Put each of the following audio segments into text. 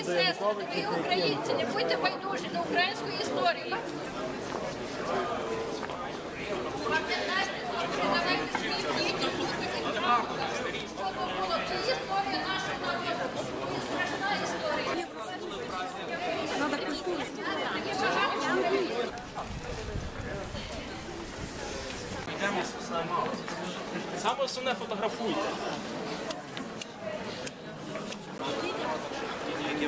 і сестри, дорогі українці, не будьте байдужі до української історії. Пам'ятайте, передавайте було це історія нашого народу. Це страшна історія. Саме основне фотографуйте.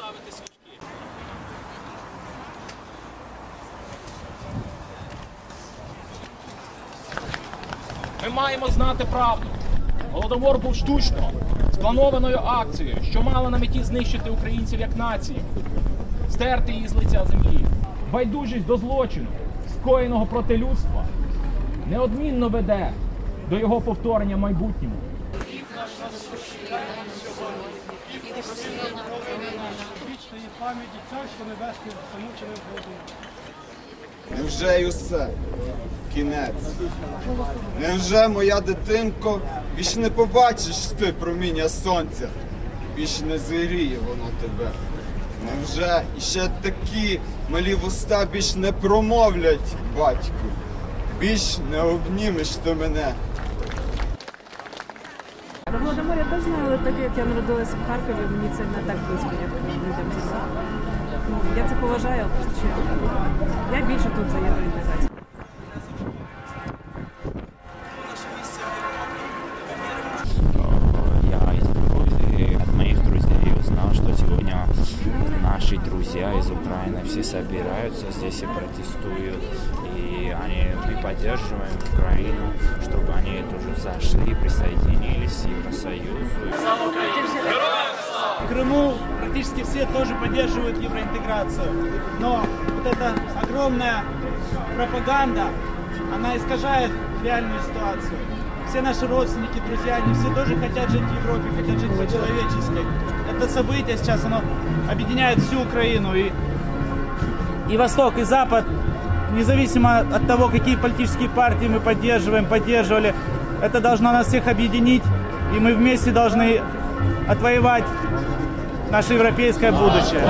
розставити свічки. Ми маємо знати правду. Голодомор був штучно спланованою акцією, що мала на меті знищити українців як націю, стерти її з лиця землі. Байдужість до злочину, скоєного проти людства, неодмінно веде до його повторення в майбутньому. Вічної пам'яті Царство Небесне замучене Богом. Невже й усе? Кінець. Невже, моя дитинко, більш не побачиш ти проміння сонця? Більш не зиріє воно тебе. Невже іще такі малі вуста більш не промовлять, батьку? Більш не обнімеш ти мене. Про Голодомор я теж знаю, але так як я народилася в Харкові, мені це не так близько, як людям зі села. Ну, Я це поважаю, але просто що я, я більше тут за євроінтеграцію. Я из Грузии, от моих друзей узнал, что сегодня наши друзья из Украины все собираются здесь и протестуют. И они, мы поддерживаем Украину, чтобы они тоже зашли, присоединились Практически все тоже поддерживают евроинтеграцию. Но вот эта огромная пропаганда, она искажает реальную ситуацию. Все наши родственники, друзья, они все тоже хотят жить в Европе, хотят жить по-человечески. Это событие сейчас, оно объединяет всю Украину. И, и Восток, и Запад, независимо от того, какие политические партии мы поддерживаем, поддерживали, это должно нас всех объединить. И мы вместе должны отвоевать наше європейське будущее.